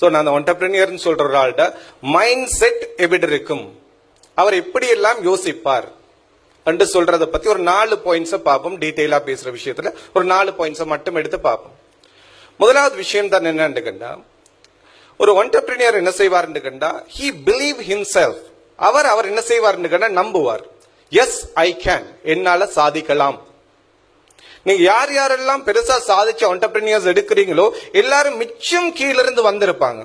So நான் அந்த ஒன்டர்பிரினியர்னு சொல்ற ஒரு ஆள்கிட்ட மைண்ட் செட் எப்படி இருக்கும்? அவர் எப்படி எல்லாம் யோசிப்பார்? என்று சொல்றத பத்தி ஒரு நாலு பாயிண்ட்ஸை பார்ப்போம். டீட்டெயிலா பேசுற விஷயத்துல ஒரு நாலு பாயிண்ட்ஸை மட்டும் எடுத்து பார்ப்போம். முதலாவது விஷயம் தான் என்னன்னு கண்டா ஒரு ஒன்டர்பிரினியர் என்ன செய்வார்னு கண்டா ஹி பிலீவ் ஹிம்செல்ஃப் அவர் அவர் என்ன செய்வார்னு கண்டா நம்புவார். எஸ் ஐ கேன் என்னால சாதிக்கலாம். நீங்க யார் யாரெல்லாம் பெருசா சாதிச்ச ஒன்டர்பிரினியர்ஸ் எடுக்கிறீங்களோ எல்லாரும் மிச்சம் கீழிருந்து வந்திருப்பாங்க.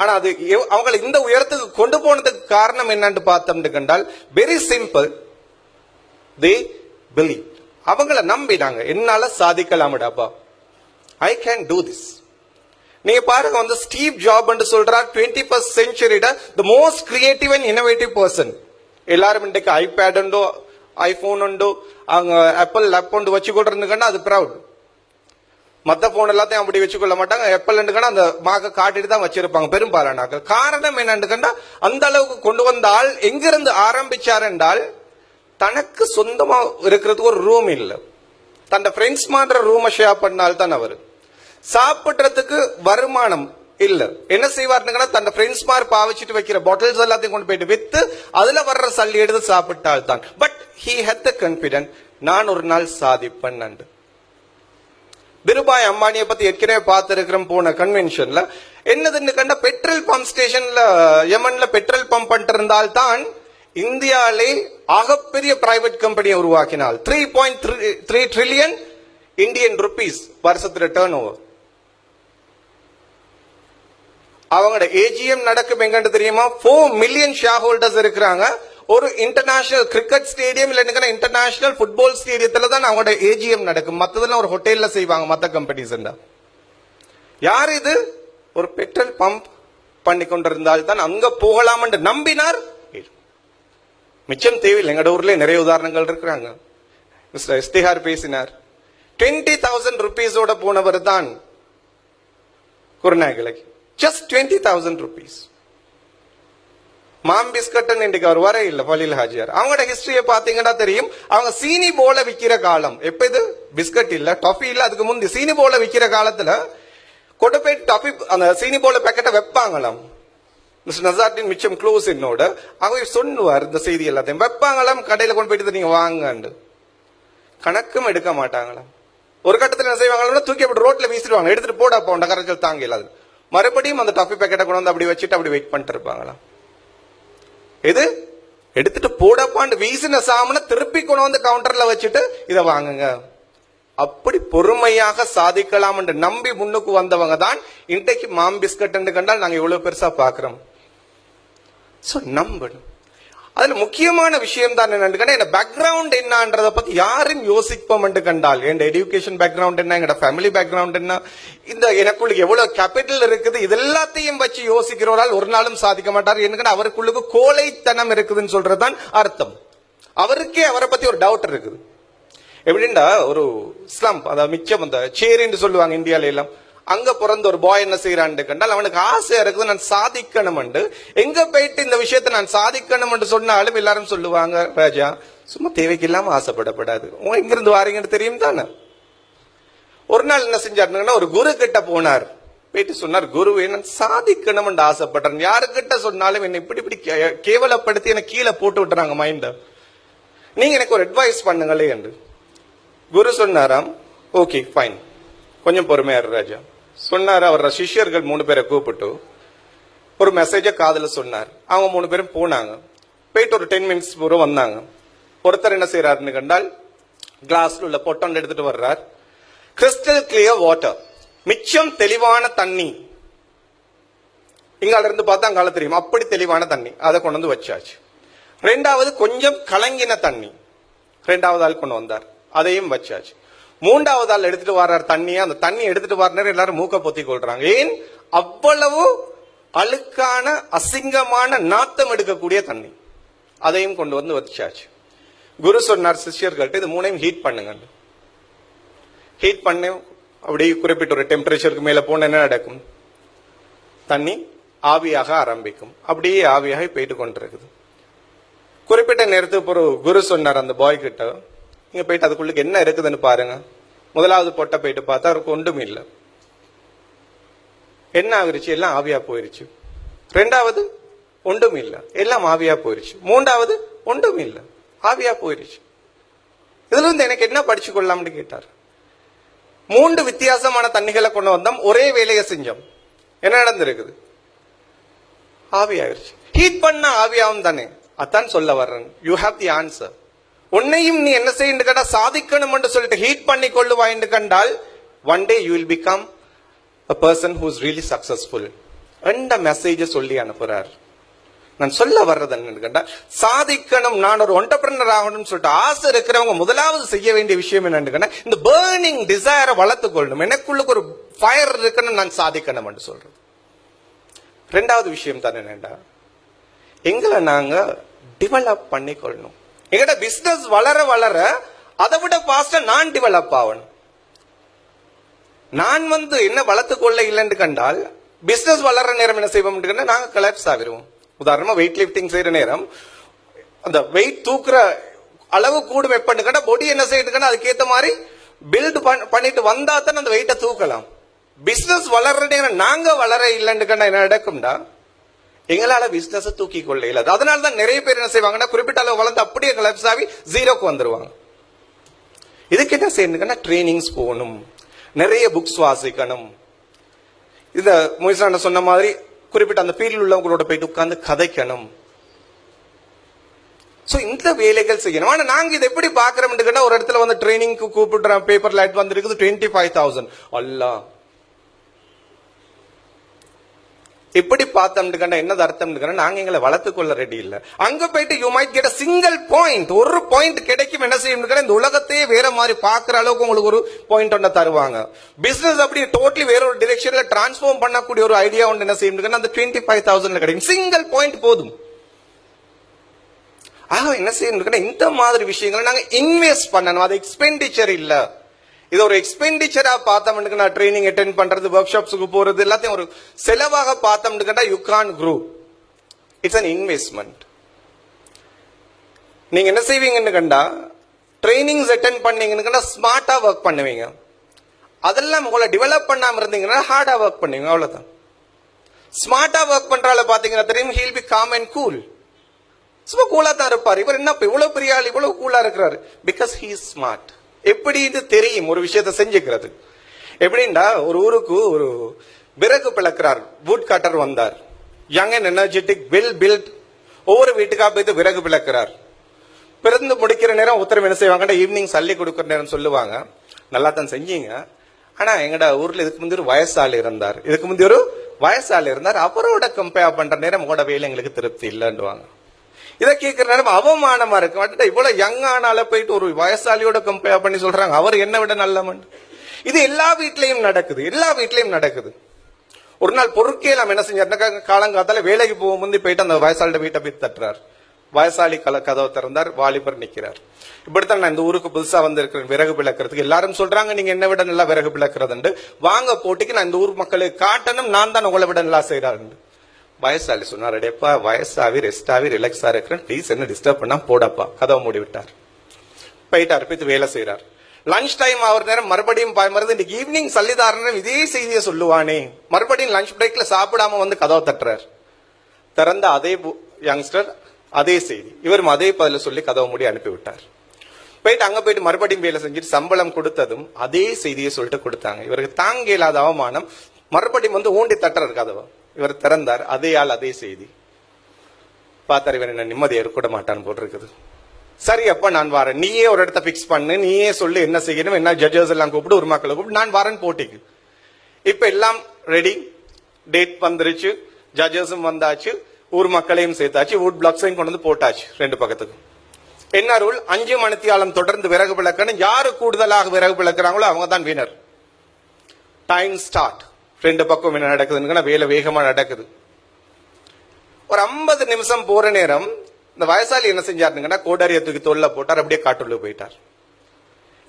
ஆனா அது அவங்களை இந்த உயரத்துக்கு கொண்டு போனதுக்கு காரணம் என்னன்னு பார்த்தோம்னு கண்டால் வெரி சிம்பிள் தே பிலீவ் அவங்கள நம்பினாங்க. என்னால சாதிக்கலாமடாப்பா ஐ கேன் டூ திஸ் நீங்க பாருங்க வந்து ஸ்டீவ் ஜாப் சொல்றார் twenty first சென்ச்சுரியோட the most creative and innovative person எல்லாரும் இன்றைக்கு ஐபேடுண்டோ ஐஃபோன் உண்டு அவங்க ஆப்பிள் லேப் உண்டு வச்சுக்கொண்டிருந்துக்கன்னா அது ப்ரௌட் மற்ற போன் எல்லாத்தையும் அப்படி வச்சுக்கொள்ள மாட்டாங்க. ஆப்பிள் அந்த மாக்க காட்டிட்டு தான் வச்சிருப்பாங்க பெரும்பாலானாக்கள் காரணம் என்னன்னு அந்த அளவுக்கு கொண்டு வந்த ஆள் எங்கிருந்து ஆரம்பிச்சார் என்றால் தனக்கு சொந்தமா இருக்கிறதுக்கு ஒரு ரூம் இல்லை. தன் ஃப்ரெண்ட்ஸ் மான்ற ரூமை ஷேர் பண்ணால் தான் அவர். சாப்பிடுறதுக்கு வருமானம் இல்ல. என்ன செய்வார்னுங்கன்னா தன் ஃப்ரெண்ட்ஸ் மாதிரி பாவிச்சிட்டு வைக்கிற பாட்டில்ஸ் எல்லாத்தையும் கொண்டு போயிட்டு வித்து அதுல வர்ற சல்லி எடுத்து சாப்பிட்டால் தான் but he had the confident நான் ஒரு நாள் சாதிப்பேன் நண்டு. திருபாய் அம்பானியை பத்தி ஏற்கனவே பார்த்திருக்கிறோம் போன கன்வென்ஷன்ல என்னதுன்னு கண்ட பெட்ரோல் பம்ப் ஸ்டேஷன்ல யமன்ல பெட்ரோல் பம்ப் பண்ணிட்டு இருந்தால் தான் இந்தியாவிலே ஆகப்பெரிய பிரைவேட் கம்பெனியை உருவாக்கினால் three point three trillion Indian rupees வருஷத்துல டேர்ன் ஓவர் அவங்களோட ஏஜிஎம் நடக்கும் எங்கன்னு தெரியுமா? ஃபோர் மில்லியன் ஷேர் ஹோல்டர்ஸ் இருக்கிறாங்க. ஒரு இன்டர்நேஷனல் கிரிக்கெட் ஸ்டேடியம் இல்ல இன்டர்நேஷனல் ஃபுட்பால் ஸ்டேடியத்துல தான் அவங்களோட ஏஜிஎம் நடக்கும். மத்ததெல்லாம் ஒரு ஹோட்டல்ல செய்வாங்க மத்த கம்பெனிஸ் யார் இது? ஒரு பெட்ரோல் பம்ப் பண்ணி கொண்டிருந்தால் தான் அங்க போகலாம் என்று நம்பினார் மிச்சம் தேவையில்லை. எங்கட ஊர்ல நிறைய உதாரணங்கள் இருக்கிறாங்க. மிஸ்டர் இஸ்திஹார் பேசினார். டுவெண்ட்டி தௌசண்ட் ருபீஸோட போனவர் தான் குருநாயகலைக்கு ஜஸ்ட் டுவெண்ட்டி தௌசண்ட் ருபீஸ் மாம் பிஸ்கட் இன்றைக்கு அவர் வர இல்லை பலில் ஹாஜியார். அவங்களோட ஹிஸ்டரியை பார்த்தீங்கன்னா தெரியும். அவங்க சீனி போல விற்கிற காலம். எப்ப இது? பிஸ்கட் இல்ல டஃபி இல்ல அதுக்கு முந்தி சீனி போல விற்கிற காலத்துல கொண்டு போய் டஃபி அந்த சீனி போல பேக்கெட்டை வைப்பாங்களாம். மிஸ்டர் நசார்டின் மிச்சம் க்ளோஸ் என்னோட. அவங்க சொன்னுவார் இந்த செய்தி எல்லாத்தையும். வைப்பாங்களாம் கடையில் கொண்டு போயிட்டு நீங்க வாங்கண்டு கணக்கும் எடுக்க மாட்டாங்களாம். ஒரு கட்டத்தில் என்ன செய்வாங்கன்னா தூக்கி அப்படி ரோட்ல வீசிடுவாங்க. எடுத்துட்டு போடா போண்ட கரைச்சல் தாங்க இல்லாது மறுபடியும் அந்த டஃபி பேக்கெட்டை கொண்டு வந்து அப்படி வச்சுட்டு அப்படி வெயிட் பண்ணிட்டு இருப்பாங்களா? எது? எடுத்துட்டு போடப்பாண்டு வீசின சாமனை திருப்பி கொண்டு வந்து கவுண்டர்ல வச்சுட்டு இதை வாங்குங்க. அப்படி பொறுமையாக சாதிக்கலாம் என்று நம்பி முன்னுக்கு வந்தவங்க தான் இன்றைக்கு மாம் பிஸ்கட் என்று கண்டால் நாங்க இவ்வளவு பெருசா பாக்குறோம் ஸோ நம்பணும். அதுல முக்கியமான விஷயம் தான் என்னன்னு என்ன பேக்ரவுண்ட் என்னன்றத பத்தி யாரும் யோசிப்போம் என்று கண்டால் என் எஜுகேஷன் பேக்ரவுண்ட் என்ன எங்களோட ஃபேமிலி பேக்ரவுண்ட் என்ன இந்த எனக்குள்ள எவ்வளவு கேபிட்டல் இருக்குது இது எல்லாத்தையும் வச்சு யோசிக்கிறவரால் ஒரு நாளும் சாதிக்க மாட்டார். என்ன அவருக்குள்ளுக்கு கோழைத்தனம் இருக்குதுன்னு சொல்றதுதான் அர்த்தம். அவருக்கே அவரை பத்தி ஒரு டவுட் இருக்குது. எப்படின்னா ஒரு ஸ்லம் அதாவது மிச்சம் அந்த சேரின்னு சொல்லுவாங்க இந்தியால எல்லாம். அங்க பிறந்த ஒரு பாய் என்ன செய்யறான் கண்டால் அவனுக்கு ஆசையா இருக்குது நான் சாதிக்கணும் எங்க போயிட்டு இந்த விஷயத்தை நான் சாதிக்கணும் சொன்னாலும் எல்லாரும் சொல்லுவாங்க ராஜா சும்மா தேவைக்கு இல்லாம ஆசைப்படப்படாது. உன் எங்கிருந்து வாரீங்கன்னு தெரியும் தானே? ஒரு நாள் என்ன செஞ்சாருன்னா ஒரு குரு கிட்ட போனார். போயிட்டு சொன்னார் குரு நான் சாதிக்கணும்னு ஆசைப்படுறேன். யாருக்கிட்ட சொன்னாலும் என்னை இப்படி இப்படி கே- கேவலப்படுத்தி என்ன கீழே போட்டு விட்டுறாங்க மைண்ட நீங்க எனக்கு ஒரு அட்வைஸ் பண்ணுங்களே என்று. குரு சொன்னாராம் ஓகே ஃபைன் கொஞ்சம் பொறுமையாரு ராஜா. சொன்னார் அவர் சிஷ்யர்கள் மூணு பேரை கூப்பிட்டு ஒரு மெசேஜை காதில் சொன்னார். அவங்க மூணு பேரும் போனாங்க. போயிட்டு ஒரு டென் மினிட்ஸ் பூரம் வந்தாங்க. ஒருத்தர் என்ன செய்யறாருன்னு கண்டால் கிளாஸ்ல உள்ள பொட்டம் எடுத்துட்டு வர்றார். கிறிஸ்டல் கிளியர் வாட்டர் மிச்சம் தெளிவான தண்ணி. இங்கால இருந்து பார்த்தா அங்கால தெரியும். அப்படி தெளிவான தண்ணி. அதை கொண்டு வந்து வச்சாச்சு. ரெண்டாவது கொஞ்சம் கலங்கின தண்ணி. ரெண்டாவது ஆள் கொண்டு வந்தார். அதையும் வச்சாச்சு. மூன்றாவது ஆள் எடுத்துட்டு வர்றார் தண்ணியை. அந்த தண்ணி எடுத்துட்டு வர்றாரு எல்லாரும் மூக்க பொத்தி கொள்றாங்க. ஏன்? அவ்வளவு அழுக்கான அசிங்கமான நாத்தம் எடுக்கக்கூடிய தண்ணி. அதையும் கொண்டு வந்து வச்சாச்சு. குரு சொன்னார் சிஷியர்கள்ட்ட இது மூணையும் ஹீட் பண்ணுங்க ஹீட் பண்ண அப்படியே குறிப்பிட்ட ஒரு டெம்பரேச்சருக்கு மேல போன என்ன நடக்கும்? தண்ணி ஆவியாக ஆரம்பிக்கும். அப்படியே ஆவியாக போயிட்டு கொண்டிருக்குது. குறிப்பிட்ட நேரத்துக்கு ஒரு குரு சொன்னார் அந்த பாய் கிட்ட நீங்க போயிட்டு அதுக்குள்ளுக்கு என்ன இருக்குதுன்னு பாருங்க. முதலாவது பொட்டை போயிட்டு பார்த்தா அவருக்கு ஒன்றும் இல்லை. என்ன ஆகிருச்சு? எல்லாம் ஆவியா போயிருச்சு. ரெண்டாவது ஒன்றும் இல்லை. எல்லாம் ஆவியா போயிருச்சு. மூன்றாவது ஒன்றும் இல்லை. ஆவியா போயிருச்சு. இதுல இருந்து எனக்கு என்ன படிச்சு கொள்ளலாம்னு கேட்டார். மூன்று வித்தியாசமான தண்ணிகளை கொண்டு வந்தோம். ஒரே வேலையை செஞ்சோம். என்ன நடந்திருக்குது? ஆவியாயிருச்சு. ஹீட் பண்ண ஆவியாவும் தானே. அதான் சொல்ல வர்றேன். யூ ஹாவ் தி ஆன்சர் உன்னையும் நீ என்ன செய்ய கேட்டா சாதிக்கணும் என்று சொல்லிட்டு ஹீட் பண்ணி கொள்ளுவாய் என்று கண்டால் one day you will become a person who is really successful என்ற மெசேஜை சொல்லி அனுப்புறார். நான் சொல்ல வர்றது என்னன்னு கேட்டா சாதிக்கணும் நான் ஒரு ஒண்டர்பிரனர் ஆகணும்னு சொல்லிட்டு ஆசை இருக்கிறவங்க முதலாவது செய்ய வேண்டிய விஷயம் என்னன்னு கேட்டா இந்த பேர்னிங் டிசைரை வளர்த்துக்கொள்ளணும் எனக்குள்ளுக்கு ஒரு ஃபயர் இருக்கணும் நான் சாதிக்கணும் சொல்றது. ரெண்டாவது விஷயம் தானே என்னண்டா எங்களை நாங்க டிவலப் பண்ணிக்கொள்ளணும் எங்கட பிசினஸ் வளர வளர அதை விட பாஸ்டா நான் டெவலப் ஆகணும் நான் வந்து என்ன வளர்த்து கொள்ள இல்லைன்னு கண்டால் பிசினஸ் வளர்ற நேரம் என்ன செய்வோம் நாங்க கலாப்ஸ் ஆகிருவோம். உதாரணமா வெயிட் லிஃப்டிங் செய்யற நேரம் அந்த வெயிட் தூக்குற அளவு கூடும் எப்பன்னு கண்டா பொடி என்ன செய்யுதுன்னா அதுக்கேத்த மாதிரி பில்டு பண்ணிட்டு வந்தா தான் அந்த வெயிட்டை தூக்கலாம். பிசினஸ் வளர்ற நேரம் நாங்க வளர இல்லைன்னு கண்டா என்ன நடக்கும்டா? எங்களால பிசினஸ் தூக்கி கொள்ள இயலாது. அதனால தான் நிறைய பேர் என்ன செய்வாங்கன்னா குறிப்பிட்ட அளவு வளர்ந்து அப்படியே கலப்ஸ் ஆகி ஜீரோக்கு வந்துருவாங்க. இதுக்கு என்ன செய்யணுங்கன்னா ட்ரைனிங்ஸ் போகணும். நிறைய புக்ஸ் வாசிக்கணும். இந்த முயசான சொன்ன மாதிரி குறிப்பிட்ட அந்த ஃபீல்டில் உள்ளவங்களோட போயிட்டு உட்கார்ந்து கதைக்கணும். ஸோ இந்த வேலைகள் செய்யணும். ஆனால் நாங்கள் இதை எப்படி பாக்குறோம்னு ஒரு இடத்துல வந்து ட்ரைனிங்க்கு கூப்பிடுறோம் பேப்பரில் ஆட் வந்திருக்குது டுவெண்ட்டி ஃபைவ் தௌசண்ட் அல்லா இப்படி பார்த்தோம்னு கண்டா என்னது அர்த்தம்னு கண்டா நாங்க எங்களை வளர்த்துக்கொள்ள ரெடி இல்ல. அங்க போயிட்டு you might get single point ஒரு பாயிண்ட் கிடைக்கும் என்ன செய்யும் இந்த உலகத்தையே வேற மாதிரி பாக்குற அளவுக்கு உங்களுக்கு ஒரு பாயிண்ட் ஒன்று தருவாங்க. பிசினஸ் அப்படி டோட்டலி வேற ஒரு டிரெக்ஷன்ல டிரான்ஸ்ஃபார்ம் பண்ணக்கூடிய ஒரு ஐடியா ஒன்று என்ன செய்யும் அந்த டுவெண்ட்டி ஃபைவ் தௌசண்ட்ல கிடைக்கும். சிங்கிள் பாயிண்ட் போதும். ஆக என்ன செய்யணும் இந்த மாதிரி விஷயங்களை நாங்க இன்வெஸ்ட் பண்ணணும். அது எக்ஸ்பெண்டிச்சர் இல்லை. இது ஒரு எக்ஸ்பெண்டிச்சரா பார்த்தோம்னு நான் ட்ரைனிங் அட்டென்ட் பண்றது ஒர்க் ஷாப்ஸுக்கு போறது எல்லாத்தையும் ஒரு செலவாக பார்த்தோம்னு you can grow it's an investment நீங்க என்ன செய்வீங்கன்னு கண்டா ட்ரைனிங்ஸ் அட்டென்ட் பண்ணீங்கன்னு கண்டா ஸ்மார்ட்டா ஒர்க் பண்ணுவீங்க. அதெல்லாம் உங்களை டெவலப் பண்ணாம இருந்தீங்கன்னா ஹார்டா ஒர்க் பண்ணுவீங்க. அவ்வளவுதான். ஸ்மார்ட்டா ஒர்க் பண்றால பாத்தீங்கன்னா தெரியும் he'll be calm and cool சும்மா கூலா தான் இருப்பார். இவர் என்ன இவ்வளவு பெரிய ஆள் இவ்வளவு கூலா இருக்கிறாரு. பிகாஸ் ஹீ ஸ்மார்ட் எப்படி இது தெரியும்? ஒரு விஷயத்தை செஞ்சுக்கிறது எப்படின்னா ஒரு ஊருக்கு ஒரு விறகு பிளக்கிறார். வுட் கட்டர் வந்தார். Young and energetic well built ஒவ்வொரு வீட்டுக்காக போயிட்டு விறகு பிளக்கிறார். பிறந்து முடிக்கிற நேரம் உத்தரவு என்ன செய்வாங்கன்னா ஈவினிங் சல்லி கொடுக்குற நேரம் சொல்லுவாங்க. நல்லா தான் செஞ்சீங்க. ஆனா எங்கட ஊர்ல இதுக்கு முந்தைய ஒரு வயசாளி இருந்தார். இதுக்கு முந்தைய ஒரு வயசாளி இருந்தார். அவரோட கம்பேர் பண்ற நேரம் உங்களோட வேலை எங்களுக்கு திருப்தி இல்லைன்னுவாங்க. இதை கேட்கிற நேரம் அவமானமா இருக்கு. வந்துட்டு இவ்வளவு யங் ஆனால போயிட்டு ஒரு வயசாலியோட கம்பேர் பண்ணி சொல்றாங்க. அவர் என்ன விட நல்லவன். இது எல்லா வீட்லயும் நடக்குது. எல்லா வீட்லயும் நடக்குது. ஒரு நாள் பொறுக்கே நம்ம என்ன செஞ்சாருன்னா காலங்காத்தால வேலைக்கு போக முந்தி போயிட்டு அந்த வயசாளிட வீட்டை போய் தட்டுறார். வயசாளி கல கதவை திறந்தார். வாலிபர் நிக்கிறார். இப்படித்தான் நான் இந்த ஊருக்கு புதுசா வந்திருக்கிறேன். விறகு பிளக்கிறதுக்கு. எல்லாரும் சொல்றாங்க நீங்க என்ன விட நல்லா விறகு பிளக்கிறதுண்டு. வாங்க போட்டிக்கு நான் இந்த ஊர் மக்களுக்கு காட்டணும். நான் தான் உங்களை விட நல்லா செய்யறாரு வயசாளி சொன்னார் அடேப்பா வயசாவி ரெஸ்டாவி ரிலாக்ஸாக இருக்கிறேன். ப்ளீஸ் என்ன டிஸ்டர்ப் பண்ணால் போடப்பா. கதவை மூடி விட்டார் போயிட்டார் போயிட்டு வேலை செய்கிறார். லஞ்ச் டைம் ஆகிற நேரம் மறுபடியும் மருந்து இன்னைக்கு ஈவினிங் சல்லிதாரன் இதே செய்தியை சொல்லுவானே. மறுபடியும் லஞ்ச் பிரேக்ல சாப்பிடாம வந்து கதவை தட்டுறார். திறந்த அதே யங்ஸ்டர் அதே செய்தி. இவரும் அதே பதில சொல்லி கதவை மூடி அனுப்பிவிட்டார். போயிட்டு அங்க போயிட்டு மறுபடியும் வேலை செஞ்சுட்டு சம்பளம் கொடுத்ததும் அதே செய்தியை சொல்லிட்டு கொடுத்தாங்க. இவருக்கு தாங்க இல்லாத அவமானம். மறுபடியும் வந்து ஊண்டி தட்டுறாரு கதவை. இவர் திறந்தார். அதே ஆள் அதே செய்தி. பார்த்தார் இவர் என்ன நிம்மதியை இருக்க மாட்டான்னு போட்டிருக்குது சரி அப்ப நான் வரேன். நீயே ஒரு இடத்த பிக்ஸ் பண்ணு. நீயே சொல்லு என்ன செய்யணும் என்ன ஜட்ஜஸ் எல்லாம் கூப்பிட்டு ஒரு மக்களை கூப்பிட்டு நான் வரேன் போட்டிக்கு. இப்ப எல்லாம் ரெடி டேட் வந்துருச்சு. ஜட்ஜஸும் வந்தாச்சு. ஊர் மக்களையும் சேர்த்தாச்சு. வுட் பிளாக்ஸையும் கொண்டு வந்து போட்டாச்சு ரெண்டு பக்கத்துக்கு என்ன ரூல் அஞ்சு மணித்தியாலம் தொடர்ந்து விறகு விளக்கணும் யாரு கூடுதலாக விறகு விளக்குறாங்களோ அவங்க தான் வினர் டைம் ஸ்டார்ட் ரெண்டு பக்கம் என்ன நடக்குதுன்னு வேலை வேகமா நடக்குது. ஒரு ஐம்பது நிமிஷம் போற நேரம் இந்த வயசாளி என்ன செஞ்சாருங்கன்னா கோடாரிய தூக்கி போட்டார் அப்படியே காட்டுள்ள போயிட்டார்.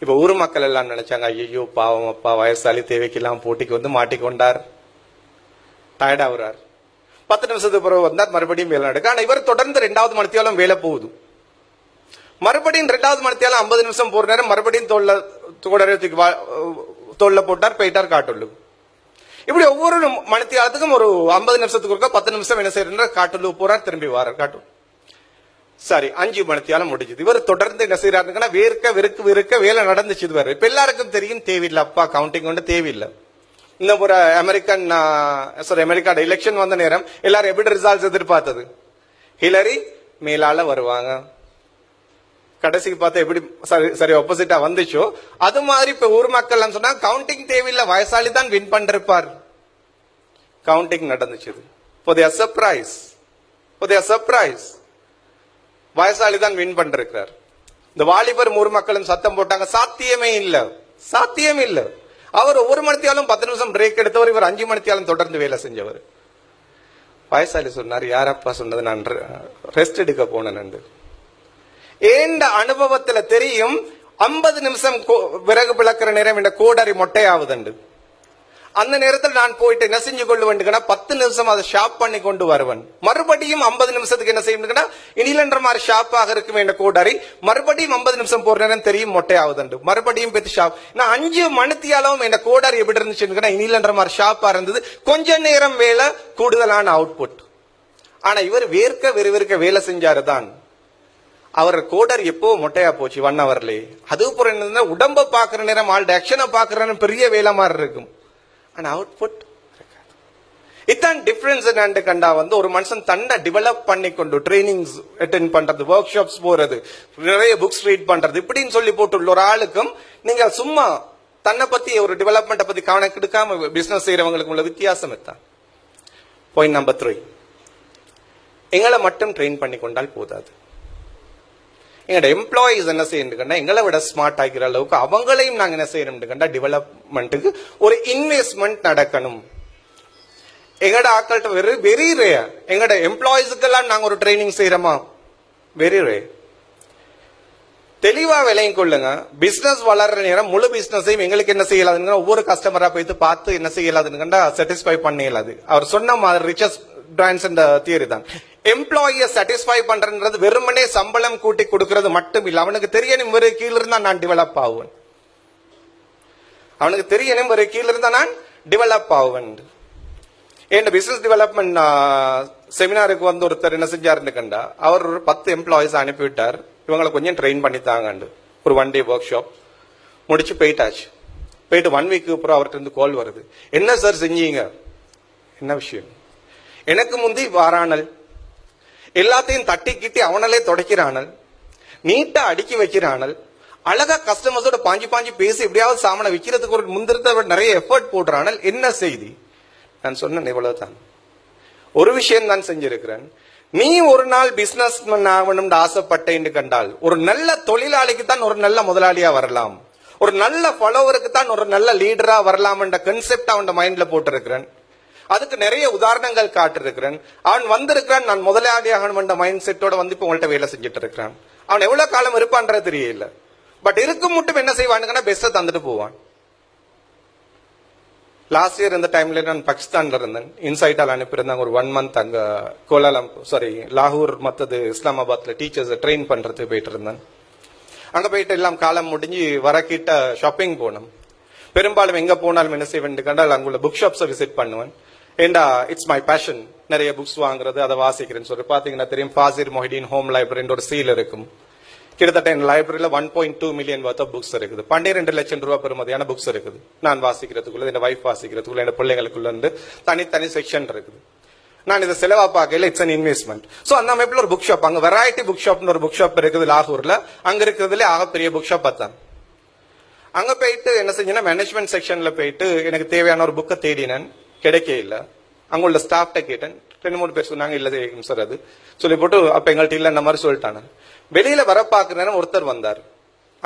இப்ப ஊர் மக்கள் எல்லாம் நினைச்சாங்க ஐயோ பாவம் அப்பா வயசாளி தேவைக்கெல்லாம் போட்டிக்கு வந்து மாட்டிக்கொண்டார் டயர்டாகிறார் பத்து நிமிஷத்துக்கு பிறகு வந்தார் மறுபடியும் வேலை நடக்கும் ஆனா இவர் தொடர்ந்து ரெண்டாவது மணித்தியாலும் வேலை போகுது. மறுபடியும் ரெண்டாவது மணித்தியாலும் ஐம்பது நிமிஷம் போற நேரம் மறுபடியும் தோல்ல கோடாரிய தூக்கி வா- தோல்ல போட்டார் போயிட்டார் காட்டுள்ளு இப்படி ஒவ்வொரு மணித்தியாலத்துக்கும் ஒரு ஐம்பது நிமிஷத்துக்கு ஒருக்கா பத்து நிமிஷம் என்ன செய்யற காட்டுல போறார் திரும்பி வாரார். காட்டும் சரி அஞ்சு மணித்தியாலம் முடிஞ்சது. இவர் தொடர்ந்து என்ன செய்யறாருன்னா வேர்க்க வெறுக்க வெறுக்க வேலை நடந்துச்சு இது இப்ப எல்லாருக்கும் தெரியும் தேவையில்லை. அப்பா கவுண்டிங் ஒன்று தேவையில்லை. இந்த ஒரு அமெரிக்கன் சாரி அமெரிக்காட எலெக்ஷன் வந்த நேரம் எல்லாரும் எப்படி ரிசல்ட்ஸ் எதிர்பார்த்தது? ஹிலரி மேலால வருவாங்க. கடைசிக்கு பார்த்தா எப்படி சரி சரி ஆப்போசிட்டா வந்துச்சோ அது மாதிரி இப்ப ஊர் மக்கள் சொன்னா கவுண்டிங் தேவையில்லை வயசாளி தான் வின் பண்ணிருப்பார் கவுண்டிங் நடந்துச்சு புதிய சர்ப்ரைஸ் புதிய சர்ப்ரைஸ் வயசாளி தான் வின் பண்ணிருக்கிறார் இந்த வாலிபர் ஊர் மக்களும் சத்தம் போட்டாங்க சாத்தியமே இல்ல. சாத்தியமே இல்ல. அவர் ஒரு மணித்தியாலும் பத்து நிமிஷம் பிரேக் எடுத்தவர் இவர் அஞ்சு மணித்தியாலும் தொடர்ந்து வேலை செஞ்சவர். வயசாளி சொன்னார் யாரப்பா சொன்னது? நான் ரெஸ்ட் எடுக்க போனேன் ஏண்ட அனுபவத்துல தெரியும்? ஐம்பது நிமிஷம் கோ- விறகு பிளக்கிற நேரம் இந்த கோடரி மொட்டையாவதுண்டு. அந்த நேரத்தில் நான் போயிட்டு என்ன செஞ்சு கொள்ள வேண்டுங்கன்னா பத்து நிமிஷம் அதை ஷாப் பண்ணி கொண்டு வருவன். மறுபடியும் ஐம்பது நிமிஷத்துக்கு என்ன செய்யணும்னா இனிலன்ற மாதிரி ஷாப்பாக இருக்கும் என்ற கோடாரி. மறுபடியும் ஐம்பது நிமிஷம் போற நேரம் தெரியும் மொட்டையாவதுண்டு. மறுபடியும் பெற்று ஷாப் நான் அஞ்சு மணித்தியாலும் என் கோடாரி எப்படி இருந்துச்சுன்னா இனிலன்ற மாதிரி ஷாப்பா இருந்தது. கொஞ்ச நேரம் வேலை கூடுதலான அவுட்புட் ஆனா இவர் வேர்க்க வெறுவிற்க வேலை செஞ்சாரு தான். அவர் கோடர் எப்போ மொட்டையா போச்சு ஒன் ஹவர்லே அது அப்புறம் என்னன்னா உடம்ப பாக்குற நேரம் ஆள் ஆக்ஷனை பாக்குற நேரம் பெரிய வேலை மாதிரி இருக்கும். ஆனா அவுட்புட் இதான் டிஃபரன்ஸ் என்னன்னு கண்டா வந்து ஒரு மனுஷன் தன்னை டெவலப் பண்ணி கொண்டு ட்ரைனிங்ஸ் அட்டென்ட் பண்றது ஒர்க் ஷாப்ஸ் போறது நிறைய புக்ஸ் ரீட் பண்றது இப்படின்னு சொல்லி போட்டுள்ள ஒரு ஆளுக்கும் நீங்க சும்மா தன்னை பத்தி ஒரு டெவலப்மெண்ட்டை பத்தி கவனம் எடுக்காம பிசினஸ் செய்யறவங்களுக்கு உள்ள வித்தியாசம் தான் பாயிண்ட் நம்பர் த்ரீ எங்களை மட்டும் ட்ரெயின் பண்ணி கொண்டால் போதாது. எங்களோட எம்ப்ளாயிஸ் என்ன செய்யணும்னா எங்களை விட ஸ்மார்ட் ஆகிற அளவுக்கு அவங்களையும் நாங்க என்ன செய்யணும்னா டெவலப்மெண்ட்டுக்கு ஒரு இன்வெஸ்ட்மெண்ட் நடக்கணும். எங்கட ஆக்கள்கிட்ட வெரி வெரி ரே எங்கட எம்ப்ளாயிஸுக்கெல்லாம் நாங்க ஒரு ட்ரைனிங் செய்யறோமா? வெரி ரே தெளிவா விலையும் கொள்ளுங்க. பிசினஸ் வளர்ற நேரம் முழு பிசினஸையும் எங்களுக்கு என்ன செய்யலாதுங்க ஒவ்வொரு கஸ்டமரா போயிட்டு பார்த்து என்ன செய்யலாதுன்னு சாட்டிஸ்ஃபை பண்ணிடலாது அவர் சொன்ன மாதிரி ரிச்சஸ் பிராண்ட்ஸ் தியரி தான். எம்ப்ளாயிய சாட்டிஸ்ஃபை பண்றதுன்றது வெறுமனே சம்பளம் கூட்டி கொடுக்கறது மட்டும் இல்லை அவனுக்கு தெரியணும் இவரு கீழ இருந்தா நான் டெவலப் ஆகுவேன். அவனுக்கு தெரியணும் இவரு கீழ இருந்தா நான் டெவலப் ஆகுவேன். என் பிசினஸ் டெவலப்மெண்ட் செமினாருக்கு வந்து ஒருத்தர் என்ன செஞ்சாருன்னு கண்டா அவர் ஒரு பத்து எம்ப்ளாயிஸ் அனுப்பிவிட்டார். இவங்களை கொஞ்சம் ட்ரெயின் பண்ணி தாங்கண்டு. ஒரு ஒன் டே ஒர்க் ஷாப் முடிச்சு போயிட்டாச்சு. போயிட்டு ஒன் வீக்கு அப்புறம் அவர்கிட்ட இருந்து கால் வருது. என்ன சார் செஞ்சீங்க? என்ன விஷயம்? எனக்கு முந்தி வாரானல். எல்லாத்தையும் தட்டி கிட்டி அவனலே தொடக்கிறானல். நீட்டா அடுக்கி வைக்கிறானல். அழகா கஸ்டமர்ஸோட பாஞ்சு பாஞ்சு பேசி எப்படியாவது சாமனை விற்கிறதுக்கு ஒரு முந்திரத்தை விட நிறைய எஃபர்ட் போடுறானல். என்ன செய்தி? நான் சொன்னேன் இவ்வளவுதான். ஒரு விஷயம் தான் செஞ்சிருக்கிறேன். நீ ஒரு நாள் பிசினஸ் ஆகணும்னு ஆசைப்பட்டேன்னு கண்டால் ஒரு நல்ல தொழிலாளிக்கு தான் ஒரு நல்ல முதலாளியா வரலாம். ஒரு நல்ல ஃபாலோவருக்கு தான் ஒரு நல்ல லீடரா வரலாம் என்ற கன்செப்ட் அவன் மைண்ட்ல போட்டிருக்கிறேன். அதுக்கு நிறைய உதாரணங்கள் காட்டிருக்கிறேன். அவன் வந்திருக்கிறான் நான் முதலாளி ஆகணும் மைண்ட் செட்டோட வந்து இப்ப உங்கள்ட்ட வேலை செஞ்சுட்டு இருக்கிறான். அவன் எவ்வளவு காலம் இருப்பான்றது தெரியல. பட் இருக்கும் மட்டும் என்ன செய்வானுங்கன்னா பெஸ்ட்டை தந்துட்டு போவான். லாஸ்ட் இயர் இந்த டைம்ல நான் பாகிஸ்தான்ல இருந்தேன். இன்சைட்டால் அனுப்பியிருந்தாங்க. ஒரு ஒன் மந்த் அங்க கோலாலம்பூர் சாரி லாகூர் மத்தது இஸ்லாமாபாத்ல டீச்சர்ஸ் ட்ரெயின் பண்றது போயிட்டு இருந்தேன். அங்க போயிட்டு எல்லாம் காலம் முடிஞ்சு வரக்கிட்ட ஷாப்பிங் போனோம். பெரும்பாலும் எங்க போனாலும் என்ன செய்வேன் கண்டால் அங்குள்ள புக் ஷாப்ஸை விசிட் பண்ணுவேன். ஏண்டா இட்ஸ் மை பேஷன் நிறைய புக்ஸ் வாங்குறது அதை வாசிக்கிறேன்னு சொல்லி. பாத்தீங்கன்னா தெரியும் ஃபாசிர் மொஹிடீன் ஹோம் லைப்ரரின்ற ஒரு சீல் இருக்கும். கிட்டத்தட்ட என் லைப்ரரியில one point two million worth books இருக்குது. பன்னிரெண்டு லட்சம் ரூபாய் பெருமதியான புக்ஸ் இருக்குது. நான் வாசிக்கிறதுக்குள்ள என் வைஃப் வாசிக்கிறதுக்குள்ள என் பிள்ளைங்களுக்குள்ள இருந்து தனித்தனி செக்ஷன் இருக்குது. நான் இதை செலவா பார்க்கல இட்ஸ் அன் இன்வெஸ்ட்மெண்ட் சோ அந்த அமைப்பில் ஒரு புக் ஷாப் அங்க வெரைட்டி புக் ஷாப்னு ஒரு புக் ஷாப் இருக்குது லாகூர்ல. அங்க இருக்கிறதுல ஆகப்பெரிய புக் ஷாப் பார்த்தேன் அங்க போயிட்டு என்ன செஞ்சேன்னா மேனேஜ்மெண்ட் செக்ஷன்ல போயிட்டு எனக்கு தேவையான ஒரு புக்கை தேடினேன். கிடைக்க இல்லை. அங்க உள்ள ஸ்டாஃப்ட கேட்டேன். ரெண்டு மூணு பேர் சொன்னாங்க இல்ல சார் அது. சொல்லி போட்டு அப்ப எங்கள்ட்ட இல்ல மாதிரி சொல்லிட்டாங்க. வெளியில வர பாக்குற நேரம் ஒருத்தர் வந்தார்.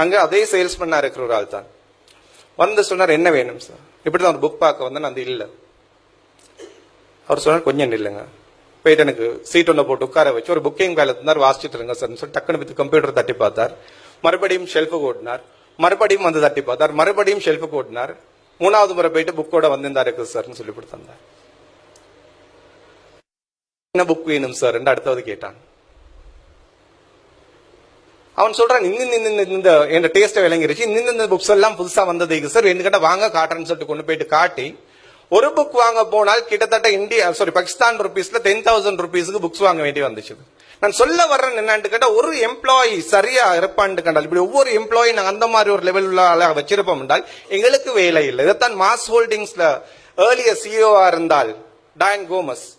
அங்க அதே சேல்ஸ்மேனா இருக்கிற ஒரு ஆள் தான். வந்து சொன்னார் என்ன வேணும் சார் இப்படிதான் ஒரு புக் பார்க்க வந்தேன் அது இல்ல. அவர் சொன்னார் கொஞ்சம் இல்லைங்க போயிட்டு எனக்கு சீட் ஒன்று போட்டு உட்கார வச்சு ஒரு புக்கிங் வேலை இருந்தார் வாசிச்சுட்டு இருங்க சார் சொல்லி டக்குனு வித்து கம்ப்யூட்டர் தட்டி பார்த்தார். மறுபடியும் ஷெல்ஃபு ஓட்டினார் மறுபடியும் வந்து தட்டி பார்த்தார். மறுபடியும் ஷெல்ஃபுக்கு ஓட்டினார் மூணாவது முறை போயிட்டு புக்கோட வந்திருந்தா இருக்குது சார்னு சொல்லி கொடுத்தாங்க என்ன புக் வேணும் சார் அடுத்தவது கேட்டான். அவன் சொல்றான் நின்று இந்த- இந்த இந்த என் டேஸ்ட் விளங்கிருச்சு. நின்று இந்த புக்ஸ் எல்லாம் புதுசா வந்தது சார் என்கிட்ட வாங்க காட்டுறேன்னு சொல்லிட்டு கொண்டு போயிட்டு காட்டி ஒரு புக் வாங்க போனால் கிட்டத்தட்ட இந்தியா சாரி பாகிஸ்தான் ருபீஸ்ல டென் தௌசண்ட் ருபீஸ்க்கு புக்ஸ் வாங்க வேண்டி வந்துச்சு. நான் சொல்ல வர்றேன் என்னன்னு கேட்டா ஒரு எம்ப்ளாயி சரியா இருப்பான்னு கண்டால் இப்படி ஒவ்வொரு எம்ப்ளாயி நாங்கள் அந்த மாதிரி ஒரு லெவல் உள்ள வச்சிருப்போம் என்றால் எங்களுக்கு வேலை இல்லை. இதைத்தான் மாஸ் ஹோல்டிங்ஸ்ல ஏர்லிய சிஇஓவா இருந்தால் டயன் கோமஸ்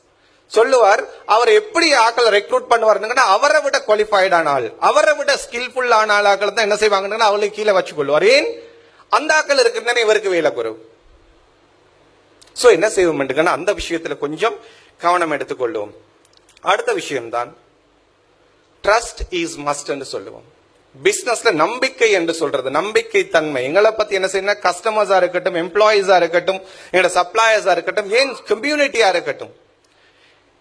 சொல்லுவார் அவர் எப்படி ஆக்களை ரெக்ரூட் பண்ணுவாருன்னு அவரை விட குவாலிஃபைடான ஆள் அவரை விட ஸ்கில்ஃபுல் ஆன ஆளாக்களை தான் என்ன செய்வாங்கன்னு அவங்களுக்கு கீழே வச்சு கொள்வார் ஏன்? அந்த ஆக்கள் இருக்கிறதானே இவருக்கு வேலை குறைவு. சோ என்ன செய்வோம் அந்த விஷயத்துல கொஞ்சம் கவனம் எடுத்துக்கொள்வோம். அடுத்த விஷயம்தான் ட்ரஸ்ட் இஸ் மஸ்ட் என்று சொல்லுவோம். பிசினஸ்ல நம்பிக்கை என்று சொல்றது. நம்பிக்கை தன்மை. எங்களை பத்தி என்ன செய்யணும் கஸ்டமர்ஸா இருக்கட்டும் எம்ப்ளாயிஸா இருக்கட்டும் எங்களோட சப்ளையர்ஸா இருக்கட்டும் ஏன் கம்யூனிட்டியா இருக்கட்டும்.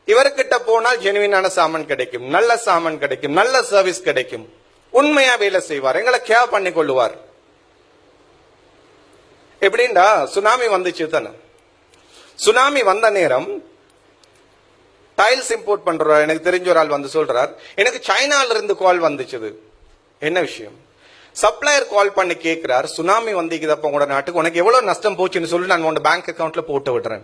இவர்கிட்ட போனால் ஜெனுவினான சாமான் கிடைக்கும். நல்ல சாமான் கிடைக்கும். நல்ல சர்வீஸ் கிடைக்கும். உண்மையா வேலை செய்வார். எங்களை கேர் பண்ணி கொள்ளுவார். எப்படின்டா சுனாமி வந்துச்சு தானே? சுனாமி வந்த நேரம் டைல்ஸ் இம்போர்ட் பண்ற எனக்கு தெரிஞ்ச ஒரு ஆள் வந்து சொல்றார் எனக்கு சைனால இருந்து கால் வந்துச்சுது. என்ன விஷயம்? சப்ளையர் கால் பண்ணி கேட்கிறார் சுனாமி வந்திக்குதப்ப உங்களோட நாட்டுக்கு உனக்கு எவ்வளவு நஷ்டம் போச்சுன்னு சொல்லி நான் உன்னோட பேங்க் அக்கௌண்ட்ல போட்டு விடுறேன்.